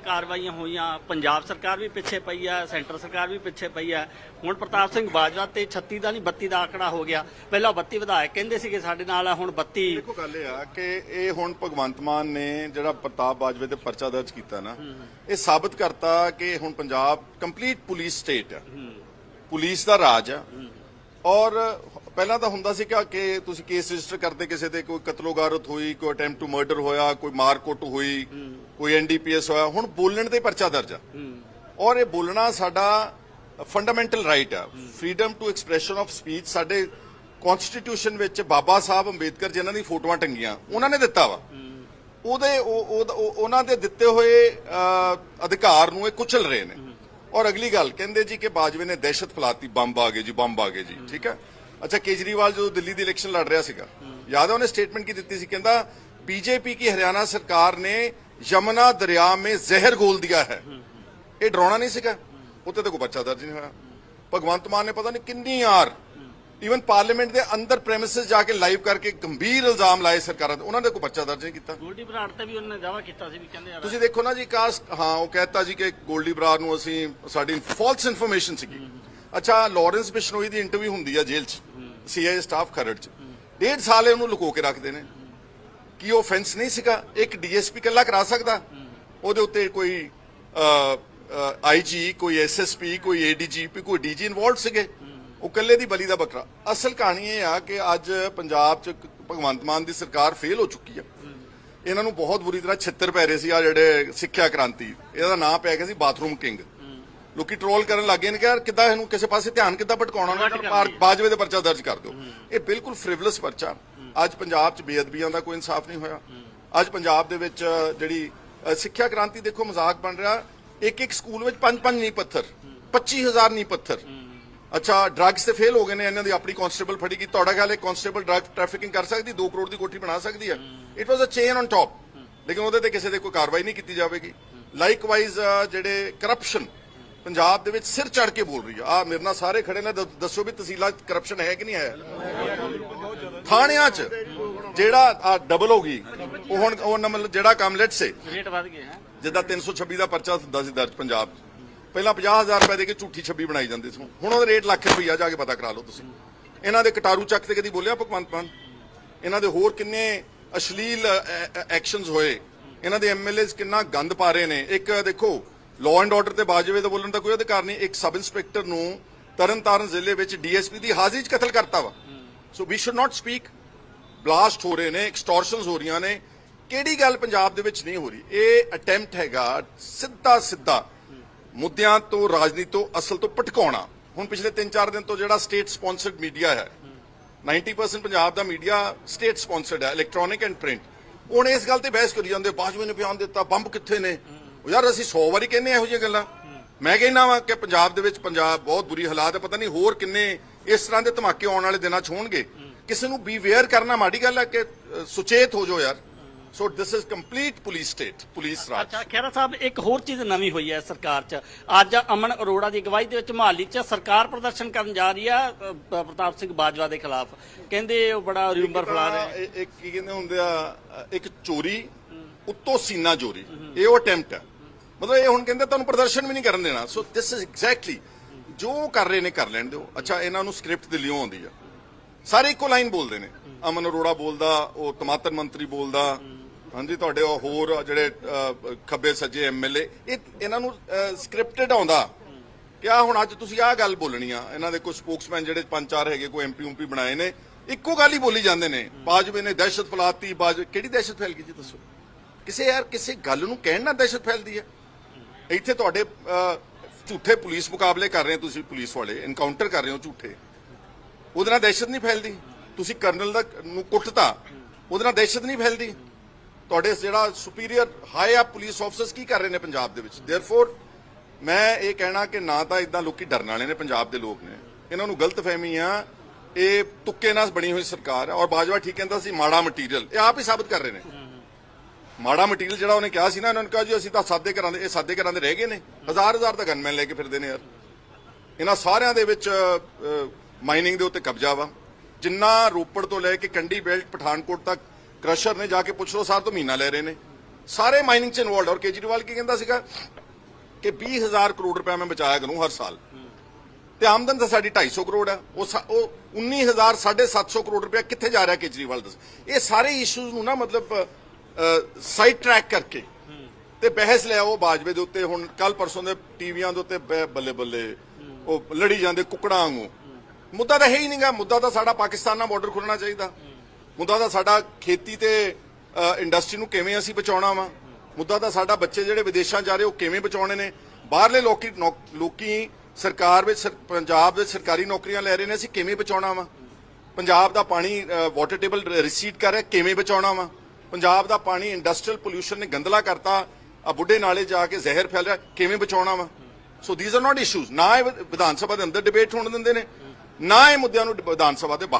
ਕਾਰਵਾਈਆਂ ਹੋਈਆਂ ਪੰਜਾਬ ਸਰਕਾਰ ਵੀ ਪਿੱਛੇ ਪਈ ਆ ਸੈਂਟਰ ਸਰਕਾਰ ਵੀ ਪਿੱਛੇ ਪਈ ਆ। ਹੁਣ ਪ੍ਰਤਾਪ ਸਿੰਘ ਬਾਜਵਾ ਤੇ 36 ਦਾ ਨਹੀਂ 32 ਦਾ ਆંકੜਾ ਹੋ ਗਿਆ। ਪਹਿਲਾਂ 32 ਵਿਧਾਇਕ ਕਹਿੰਦੇ ਸੀਗੇ ਸਾਡੇ ਨਾਲ ਆ ਹੁਣ 32 ਦੇਖੋ ਗੱਲ ਇਹ ਆ ਕਿ ਇਹ ਹੁਣ ਭਗਵੰਤ ਮਾਨ ਨੇ ਜਿਹੜਾ ਪ੍ਰਤਾਪ ਬਾਜਵੇ ਤੇ ਪਰਚਾ ਦਰਜ ਕੀਤਾ ਨਾ ਇਹ ਸਾਬਤ ਕਰਤਾ ਕਿ ਹੁਣ ਪੰਜਾਬ ਕੰਪਲੀਟ ਪੁਲਿਸ ਸਟੇਟ ਆ। ਪੁਲਿਸ ਦਾ ਰਾਜ ਆ। ਔਰ ਪਹਿਲਾਂ ਤਾਂ ਹੁੰਦਾ ਸੀ ਕਿ ਤੁਸੀਂ ਕੇਸ ਰਜਿਸਟਰ ਕਰਦੇ ਕਿਸੇ ਤੇ ਕੋਈ ਕਤਲੋਗਾਰਤ ਹੋਈ, ਕੋਈ ਅਟੈਂਪਟ ਟੂ ਮਰਡਰ ਹੋਇਆ, ਕੋਈ ਮਾਰਕੁੱਟ ਹੋਈ, ਕੋਈ ਐਨਡੀਪੀਐਸ ਹੋਇਆ, ਹੁਣ ਬੋਲਣ ਤੇ ਪਰਚਾ ਦਰਜ ਆ। ਔਰ ਇਹ ਬੋਲਣਾ ਸਾਡਾ ਫੰਡਾਮੈਂਟਲ ਰਾਈਟ ਆ। Freedom to expression of speech ਸਾਡੇ ਕਨਸਟੀਟਿਊਸ਼ਨ ਵਿੱਚ ਬਾਬਾ ਸਾਹਿਬ ਅੰਬੇਦਕਰ ਜਿਨ੍ਹਾਂ ਦੀ ਫੋਟੋਆਂ ਟੰਗੀਆਂ, ਉਹਨਾਂ ਨੇ ਦਿੱਤਾ ਵਾ। ਉਹਦੇ ਉਹਨਾਂ ਦੇ ਦਿੱਤੇ ਹੋਏ ਅਧਿਕਾਰ ਨੂੰ ਇਹ ਕੁਚਲ ਰਹੇ ਨੇ। ਔਰ ਅਗਲੀ ਗੱਲ, ਕਹਿੰਦੇ ਜੀ ਕਿ ਬਾਜਵੇ ਨੇ ਦਹਿਸ਼ਤ ਫੈਲਾਤੀ, ਬੰਬ ਆ ਗਏ ਜੀ, ਬੰਬ ਆ ਗਏ ਜੀ, ਠੀਕ ਹੈ? ਅੱਛਾ ਕੇਜਰੀਵਾਲ ਜਦੋਂ ਦਿੱਲੀ ਦੀ ਇਲੈਕਸ਼ਨ ਲੜ ਰਿਹਾ ਸੀਗਾ ਯਾਦ ਹੈ ਉਹਨੇ ਸਟੇਟਮੈਂਟ ਕੀ ਦਿੱਤੀ ਸੀ? ਕਹਿੰਦਾ ਬੀਜੇਪੀ ਕੀ ਹਰਿਆਣਾ ਸਰਕਾਰ ਨੇ ਯਮਨਾ ਦਰਿਆ ਮੇ ਜ਼ਹਿਰ ਘੋਲ ਦਿਆ ਹੈ। ਇਹ ਡਰਾਉਣਾ ਨਹੀਂ ਸੀਗਾ। ਉੱਤੇ ਤਾਂ ਕੋਈ ਬੱਚਾ ਦਰਜ ਨਹੀਂ ਹੋਇਆ। ਭਗਵੰਤ ਮਾਨ ਨੇ ਪਤਾ ਨਹੀਂ ਕਿੰਨੀ ਯਾਰ ਈਵਨ ਪਾਰਲੀਮੈਂਟ ਦੇ ਅੰਦਰ ਪ੍ਰੈਮਿਸਿਸ ਜਾ ਕੇ ਲਾਈਵ ਕਰਕੇ ਗੰਭੀਰ ਇਲਜ਼ਾਮ ਲਾਏ ਸਰਕਾਰਾਂ ਤੇ। ਉਹਨਾਂ ਨੇ ਕੋਈ ਬੱਚਾ ਦਰਜ ਨਹੀਂ ਕੀਤਾ। ਗੋਲਡੀ ਬਰਾੜ ਤੇ ਵੀ ਉਹਨਾਂ ਨੇ ਦਾਵਾ ਕੀਤਾ ਸੀ ਵੀ ਕਹਿੰਦੇ ਯਾਰ ਤੁਸੀਂ ਦੇਖੋ ਨਾ ਜੀ ਕਾਸ ਹਾਂ ਉਹ ਕਹਿਤਾ ਜੀ ਕਿ ਗੋਲਡੀ ਬਰਾੜ ਨੂੰ ਅਸੀਂ ਸਾਡੀ ਫਾਲਸ ਇਨਫੋਰਮੇਸ਼ਨ ਸੀਗੀ। ਅੱਛਾ, ਲਾਰੈਂਸ ਬਿਸ਼ਨੋਈ ਦੀ ਇੰਟਰਵਿਊ ਹੁੰਦੀ ਆ ਜੇਲ੍ਹ 'ਚ ਸੀਆਈਏ ਸਟਾਫ ਖਰੜ 'ਚ। ਡੇਢ ਸਾਲ ਇਹ ਉਹਨੂੰ ਲੁਕੋ ਕੇ ਰੱਖਦੇ ਨੇ। ਕੀ ਉਹ ਫੈਂਸ ਨਹੀਂ ਸੀਗਾ? ਇੱਕ ਡੀਐਸਪੀ ਕੱਲਾ ਕਰਾ ਸਕਦਾ? ਉਹਦੇ ਉੱਤੇ ਕੋਈ ਆਈਜੀ ਕੋਈ ਐਸਐਸਪੀ ਕੋਈ ਏਡੀਜੀਪੀ ਕੋਈ ਡੀਜੀ ਇਨਵੋਲਡ ਸੀਗੇ। ਉਹ ਕੱਲੇ ਦੀ ਬਲੀ ਦਾ ਬੱਕਰਾ। ਅਸਲ ਕਹਾਣੀ ਇਹ ਆ ਕਿ ਅੱਜ ਪੰਜਾਬ 'ਚ ਭਗਵੰਤ ਮਾਨ ਦੀ ਸਰਕਾਰ ਫੇਲ ਹੋ ਚੁੱਕੀ ਆ। ਇਹਨਾਂ ਨੂੰ ਬਹੁਤ ਬੁਰੀ ਤਰ੍ਹਾਂ ਛਿੱਤਰ ਪੈ ਰਹੇ ਸੀ ਆ ਜਿਹੜੇ ਸਿੱਖਿਆ ਕ੍ਰਾਂਤੀ। ਇਹਦਾ ਨਾਂ ਪੈ ਗਿਆ ਸੀ ਬਾਥਰੂਮ ਕਿੰਗ। ਲੋਕੀ ਟਰੋਲ ਕਰਨ ਲੱਗੇ ਨੇ ਕਿ ਯਾਰ ਕਿੱਦਾਂ ਇਹਨੂੰ ਕਿਸੇ ਪਾਸੇ ਧਿਆਨ ਕਿੱਦਾਂ ਭਟਕਾਉਣਾ ਉਹਨਾਂ। ਬਾਜਵੇ ਦੇ ਪਰਚਾ ਦਰਜ ਕਰ ਦਿਓ। ਇਹ ਬਿਲਕੁਲ ਫ੍ਰਿਵਲਸ ਪਰਚਾ। ਅੱਜ ਪੰਜਾਬ 'ਚ ਬੇਅਦਬੀਆਂ ਦਾ ਕੋਈ ਇਨਸਾਫ ਨਹੀਂ ਹੋਇਆ। ਅੱਜ ਪੰਜਾਬ ਦੇ ਵਿੱਚ ਜਿਹੜੀ ਸਿੱਖਿਆ ਕ੍ਰਾਂਤੀ ਦੇਖੋ ਮਜ਼ਾਕ ਬਣ ਰਿਹਾ। ਇੱਕ ਇੱਕ ਸਕੂਲ ਵਿੱਚ ਪੰਜ ਪੰਜ ਨਹੀਂ ਪੱਥਰ 25000 ਨਹੀਂ ਪੱਥਰ। ਅੱਛਾ ਡਰੱਗਸ ਤੇ ਫੇਲ ਹੋ ਗਏ ਨੇ ਇਹਨਾਂ ਦੀ ਆਪਣੀ ਕਨਸਟੇਬਲ ਫੜੀ ਕੀ ਤੁਹਾਡਾ ਖਿਆਲ ਹੈ ਕਨਸਟੇਬਲ ਡਰੱਗ ਟ੍ਰੈਫਿਕਿੰਗ ਕਰ ਸਕਦੀ 2 ਕਰੋੜ ਦੀ ਕੋਠੀ ਬਣਾ ਸਕਦੀ ਹੈ? It was a chain on top ਲੇਕਿਨ ਉਹਦੇ ਤੇ ਕਿਸੇ ਦੇ ਕੋਈ ਕਾਰਵਾਈ ਨਹੀਂ ਕੀਤੀ ਜਾਵੇਗੀ। ਲਾਈਕਵਾਈਜ਼ ਜਿਹੜੇ ਕਰਪਸ਼ਨ ਪੰਜਾਬ ਦੇ ਵਿੱਚ ਸਿਰ ਚੜ ਕੇ ਬੋਲ ਰਹੀ ਆ। ਆ ਮੇਰੇ ਨਾਲ ਸਾਰੇ ਖੜੇ ਨੇ। ਦੱਸੋ ਵੀ ਤਹਿਸੀਲਾਂ ਕਰਪਸ਼ਨ ਹੈ ਕਿ ਨਹੀਂ ਹੈ? ਥਾਣਿਆਂ 'ਚ ਜਿਹੜਾ ਆ ਡਬਲ ਹੋ ਗਈ। ਉਹ ਹੁਣ ਉਹ ਮਤਲਬ ਜਿਹੜਾ ਕੰਮ ਲੈਟ ਸੇ। ਰੇਟ ਵੱਧ ਗਏ ਹੈ। ਜਿੱਦਾਂ 326 ਦਾ ਪਰਚਾ ਹੁੰਦਾ ਸੀ ਦਰਜ ਪੰਜਾਬ ਪਹਿਲਾਂ 50000 ਰੁਪਏ ਦੇ ਕੇ ਝੂਠੀ ਛੱਬੀ ਬਣਾਈ ਜਾਂਦੀ ਸੀ। ਹੁਣ ਉਹਦਾ ਰੇਟ ਲੱਖ ਰੁਪਈਆ ਜਾ ਕੇ ਪਤਾ ਕਰਾ ਲਓ ਤੁਸੀਂ। ਇਹਨਾਂ ਦੇ ਕਟਾਰੂ ਚੱਕ ਤੇ ਕਦੀ ਬੋਲਿਆ ਭਗਵੰਤ ਮਾਨ? ਇਹਨਾਂ ਦੇ ਹੋਰ ਕਿੰਨੇ ਅਸ਼ਲੀਲ ਐਕਸ਼ਨਸ ਹੋਏ? ਇਹਨਾਂ ਦੇ ਐਮਐਲਏਸ ਕਿੰਨਾ ਗੰਦ ਪਾ ਰਹੇ ਨੇ? ਇੱਕ ਦੇਖੋ ਲਾਅ ਐਂਡ ਆਰਡਰ ਤੇ ਬਾਜਵੇ ਦਾ ਬੋਲਣ ਦਾ ਕੋਈ ਅਧਿਕਾਰ ਨਹੀਂ। ਇੱਕ ਸਬ ਇੰਸਪੈਕਟਰ ਨੂੰ ਤਰਨਤਾਰਨ ਜ਼ਿਲ੍ਹੇ ਵਿੱਚ ਡੀਐਸਪੀ ਦੀ ਹਾਜ਼ਰੀ 'ਚ ਕਤਲ ਕਰਤਾ ਵਾ। So we should not speak blast ਹੋ ਰਹੇ ਨੇ ਐਕਸਟੋਰਸ਼ਨਸ ਹੋ ਰਹੀਆਂ ਨੇ। ਕਿਹੜੀ ਗੱਲ ਪੰਜਾਬ ਦੇ ਵਿੱਚ ਨਹੀਂ ਹੋ ਰਹੀ? ਇਹ ਅਟੈਂਪਟ ਹੈਗਾ ਸਿੱਧਾ ਸਿੱਧਾ ਮੁੱਦਿਆਂ ਤੋਂ, ਰਾਜਨੀਤੀ ਤੋਂ, ਅਸਲ ਤੋਂ ਭਟਕਾਉਣਾ। ਹੁਣ ਪਿਛਲੇ 3-4 ਦਿਨ ਤੋਂ ਜਿਹੜਾ ਸਟੇਟ ਸਪਾਂਸਰਡ ਮੀਡੀਆ ਹੈ 90% ਪੰਜਾਬ ਦਾ ਮੀਡੀਆ ਸਟੇਟ ਸਪਾਂਸਰਡ ਹੈ ਇਲੈਕਟ੍ਰੋਨਿਕ ਐਂਡ ਪ੍ਰਿੰਟ ਹੁਣ ਇਸ ਗੱਲ ਤੇ ਬਹਿਸ ਕਰੀ ਜਾਂਦੇ ਬਾਜਵੇ ਨੇ ਬਿਆਨ ਦਿੱਤਾ, ਬੰਬ ਕਿੱਥੇ ਨੇ? ਉਹ ਯਾਰ ਅਸੀਂ 100 ਵਾਰੀ ਕਹਿੰਨੇ ਇਹੋ ਜਿਹੀਆਂ ਗੱਲਾਂ। ਮੈਂ ਕਹਿੰਦਾ ਵਾਂ ਕਿ ਪੰਜਾਬ ਦੇ ਵਿੱਚ ਪੰਜਾਬ ਬਹੁਤ ਬੁਰੀ ਹਾਲਾਤ ਹੈ ਪਤਾ ਨਹੀਂ ਹੋਰ ਕਿੰਨੇ ਇਸ ਤਰ੍ਹਾਂ ਦੇ ਧਮਾਕੇ ਆਉਣ ਵਾਲੇ ਦਿਨਾਂ 'ਚ ਹੋਣਗੇ। ਕਿਸੇ ਨੂੰ ਬੀਵੇਅਰ ਕਰਨਾ ਮਾੜੀ ਗੱਲ ਹੈ ਕਿ ਸੁਚੇਤ ਹੋ ਜਾਓ ਯਾਰ। So this is complete police state police ਰਾਜ। ਅੱਛਾ ਖਹਿਰਾ ਸਾਹਿਬ ਇੱਕ ਹੋਰ ਚੀਜ਼ ਨਵੀਂ ਹੋਈ ਹੈ ਸਰਕਾਰ 'ਚ। ਅੱਜ ਅਮਨ ਅਰੋੜਾ ਦੀ ਅਗਵਾਈ ਦੇ ਵਿੱਚ ਮਹਾਲੀ 'ਚ ਸਰਕਾਰ ਪ੍ਰਦਰਸ਼ਨ ਕਰਨ ਜਾ ਰਹੀ ਆ ਪ੍ਰਤਾਪ ਸਿੰਘ ਬਾਜਵਾ ਦੇ ਖਿਲਾਫ। ਕਹਿੰਦੇ ਉਹ ਬੜਾ ਰਿੰਬਰ ਫਲਾ ਰਹੇ ਇੱਕ ਕੀ ਕਹਿੰਦੇ ਹੁੰਦੇ ਆ ਇੱਕ ਚੋਰੀ ਉੱਤੋਂ ਸੀਨਾ ਚੋਰੀ। ਇਹ ਉਹ ਅਟੈਂਪਟ ਹੈ ਮਤਲਬ ਇਹ ਹੁਣ ਕਹਿੰਦੇ ਤੁਹਾਨੂੰ ਪ੍ਰਦਰਸ਼ਨ ਵੀ ਨਹੀਂ ਕਰਨ ਦੇਣਾ। ਸੋ ਦਿਸ ਇਜ਼ ਐਗਜ਼ੈਕਟਲੀ ਜੋ ਕਰ ਰਹੇ ਨੇ, ਕਰ ਲੈਣ ਦਿਓ। ਅੱਛਾ, ਇਹਨਾਂ ਨੂੰ ਸਕ੍ਰਿਪਟ ਦਿੱਲੀੋਂ ਆਉਂਦੀ ਆ। ਸਾਰੇ ਇੱਕੋ ਲਾਈਨ ਬੋਲਦੇ ਨੇ। ਅਮਨ ਅਰੋੜਾ ਬੋਲਦਾ, ਉਹ ਟਮਾਟਰ ਮੰਤਰੀ ਬੋਲਦਾ। ਹਾਂਜੀ, ਤੁਹਾਡੇ ਉਹ ਹੋਰ ਜਿਹੜੇ ਖੱਬੇ ਸੱਜੇ ਐਮਐਲਏ ਇਹ ਇਹਨਾਂ ਨੂੰ ਸਕ੍ਰਿਪਟਡ ਆਉਂਦਾ। ਕਿ ਕਿਆ ਹੁਣ ਅੱਜ ਤੁਸੀਂ ਆਹ ਗੱਲ ਬੋਲਣੀ ਆ। ਇਹਨਾਂ ਦੇ ਕੋਈ ਸਪੋਕਸਮੈਨ ਜਿਹੜੇ ਪੰਜ ਚਾਰ ਹੈਗੇ, ਕੋਈ ਐਮਪੀ ਉਂਪੀ ਬਣਾਏ ਨੇ, ਇੱਕੋ ਗੱਲ ਹੀ ਬੋਲੀ ਜਾਂਦੇ ਨੇ। ਬਾਜਵੇ ਨੇ ਦਹਿਸ਼ਤ ਫੈਲਾਤੀ, ਬਾਜ, ਕਿਹੜੀ ਦਹਿਸ਼ਤ ਫੈਲ ਗਈ ਜੀ ਦੱਸੋ? ਕਿਸੇ ਯਾਰ, ਕਿਸੇ ਗੱਲ ਨੂੰ ਕਹਿਣ ਨਾਲ ਦਹਿਸ਼ਤ ਫੈਲਦੀ ਹੈ। ਇੱਥੇ ਤੁਹਾਡੇ ਝੂਠੇ ਪੁਲਿਸ ਮੁਕਾਬਲੇ ਕਰ ਰਹੇ ਹੋ ਤੁਸੀਂ, ਪੁਲਿਸ ਵਾਲੇ ਐਨਕਾਊਂਟਰ ਕਰ ਰਹੇ ਹੋ ਝੂਠੇ। ਉਹਦੇ ਨਾਲ ਦਹਿਸ਼ਤ ਨਹੀਂ ਫੈਲਦੀ? ਤੁਸੀਂ ਕਰਨਲ ਦਾ ਨੂੰ ਕੁੱਟਤਾ, ਉਹਦੇ ਨਾਲ ਦਹਿਸ਼ਤ ਨਹੀਂ ਫੈਲਦੀ? ਤੁਹਾਡੇ ਜਿਹੜਾ superior high up police officers ਕੀ ਕਰ ਰਹੇ ਨੇ ਪੰਜਾਬ ਦੇ ਵਿੱਚ? ਦੇਅਰਫੋਰ ਮੈਂ ਇਹ ਕਹਿਣਾ ਕਿ ਨਾ ਤਾਂ ਇਦਾਂ ਲੋਕੀ ਡਰਨ ਵਾਲੇ ਨੇ ਪੰਜਾਬ ਦੇ ਲੋਕ ਨੇ। ਇਹਨਾਂ ਨੂੰ ਗਲਤਫਹਿਮੀ ਆ। ਇਹ ਤੁੱਕੇ ਨਾਲ ਬਣੀ ਹੋਈ ਸਰਕਾਰ ਹੈ ਔਰ ਬਾਜਵਾ ਠੀਕ ਕਹਿੰਦਾ ਸੀ, ਮਾੜਾ ਮਟੀਰੀਅਲ ਇਹ ਆਪ ਹੀ ਸਾਬਤ ਕਰ ਰਹੇ ਨੇ। ਮਾੜਾ ਮਟੀਰੀਅਲ ਜਿਹੜਾ ਉਹਨੇ ਕਿਹਾ ਸੀ ਨਾ, ਇਹਨਾਂ ਨੂੰ ਕਿਹਾ ਜੀ, ਅਸੀਂ ਤਾਂ ਸਾਦੇ ਘਰਾਂ ਦੇ, ਇਹ ਸਾਦੇ ਘਰਾਂ ਦੇ ਰਹਿ ਗਏ ਨੇ। ਹਜ਼ਾਰ ਹਜ਼ਾਰ ਤਾਂ ਗਨਮੈਨ ਲੈ ਕੇ ਫਿਰਦੇ ਨੇ ਯਾਰ। ਇਹਨਾਂ ਸਾਰਿਆਂ ਦੇ ਵਿੱਚ ਮਾਈਨਿੰਗ ਦੇ ਉੱਤੇ ਕਬਜ਼ਾ ਵਾ। ਜਿੰਨਾ ਰੋਪੜ ਤੋਂ ਲੈ ਕੇ ਕੰਡੀ ਬੈਲਟ ਪਠਾਨਕੋਟ ਤੱਕ ਕ੍ਰਸ਼ਰ ਨੇ ਜਾ ਕੇ ਪੁੱਛ ਲਓ, ਸਾਰ ਤੋਂ ਮਹੀਨਾ ਲੈ ਰਹੇ ਨੇ। ਸਾਰੇ ਮਾਈਨਿੰਗ 'ਚ ਇਨਵੋਲਡ ਔਰ ਕੇਜਰੀਵਾਲ ਕੀ ਕਹਿੰਦਾ ਸੀਗਾ ਕਿ 20000 ਕਰੋੜ ਰੁਪਏ ਮੈਂ ਬਚਾਇਆ ਕਰੂੰ ਹਰ ਸਾਲ। ਤੇ ਆਮਦਨ ਤਾਂ ਸਾਡੀ 250 ਕਰੋੜ ਹੈ ਉਹ ਸਾ- ਉਹ 19000 750 ਕਰੋੜ ਰੁਪਏ ਕਿੱਥੇ ਜਾ ਰਿਹਾ ਕੇਜਰੀਵਾਲ ਦੱਸ। ਇਹ ਸਾਰੇ ਇਸ਼ੂਜ਼ ਨੂੰ ਨਾ ਮਤਲਬ ਸਾਈਡ ਟਰੈਕ ਕਰਕੇ ਤੇ ਬਹਿਸ ਲਿਆ ਉਹ ਬਾਜਵੇ ਦੇ ਉੱਤੇ। ਹੁਣ ਕੱਲ ਪਰਸੋਂ ਦੇ ਟੀਵੀਆਂ ਦੇ ਉੱਤੇ ਬੈ- ਬੱਲੇ ਬੱਲੇ ਉਹ ਲੜੀ ਜਾਂਦੇ ਕੁਕੜਾਂ ਵਾਂਗੂ। ਮੁੱਦਾ ਤਾਂ ਹੈ ਹੀ ਨਹੀਂਗਾ ਮੁੱਦਾ ਤਾਂ ਸਾਡਾ ਪਾਕਿਸਤਾਨ ਨਾਲ ਬਾਰਡਰ ਖੁੱਲਣਾ ਚਾਹੀਦਾ। ਮੁੱਦਾ ਤਾਂ ਸਾਡਾ ਖੇਤੀ ਤੇ ਇੰਡਸਟਰੀ ਨੂੰ ਕਿਵੇਂ ਅਸੀਂ ਬਚਾਉਣਾ ਵਾ? ਮੁੱਦਾ ਤਾਂ ਸਾਡਾ ਬੱਚੇ ਜਿਹੜੇ ਵਿਦੇਸ਼ਾਂ ਜਾ ਰਹੇ ਉਹ ਕਿਵੇਂ ਬਚਾਉਣੇ ਨੇ? ਬਾਹਰਲੇ ਲੋਕੀ ਨੌਕ- ਲੋਕੀ ਸਰਕਾਰ ਵਿੱਚ ਸਰ- ਪੰਜਾਬ ਵਿੱਚ ਸਰਕਾਰੀ ਨੌਕਰੀਆਂ ਲੈ ਰਹੇ ਨੇ, ਅਸੀਂ ਕਿਵੇਂ ਬਚਾਉਣਾ ਵਾ? ਪੰਜਾਬ ਦਾ ਪਾਣੀ ਵਾਟਰ ਟੇਬਲ ਰਿਸੀਡ ਕਰ ਰਿਹਾ, ਕਿਵੇਂ ਬਚਾਉਣਾ ਵਾ? ਪੰਜਾਬ ਦਾ ਪਾਣੀ ਇੰਡਸਟਰੀਅਲ ਪੋਲੂਸ਼ਨ ਨੇ ਗੰਦਲਾ ਕਰਤਾ, ਆ ਬੁੱਢੇ ਨਾਲੇ ਜਾ ਕੇ ਜ਼ਹਿਰ ਫੈਲ ਰਿਹਾ, ਕਿਵੇਂ ਬਚਾਉਣਾ ਵਾ? So these are not issues ਨਾ ਇਹ ਵਿਧਾਨ ਸਭਾ ਦੇ ਅੰਦਰ ਡਿਬੇਟ ਹੋਣ ਦਿੰਦੇ ਨੇ, ਨਾ ਇਹ ਮੁੱਦਿਆਂ ਨੂੰ ਵਿਧਾਨ ਸਭਾ ਦੇ ਬਾਹਰ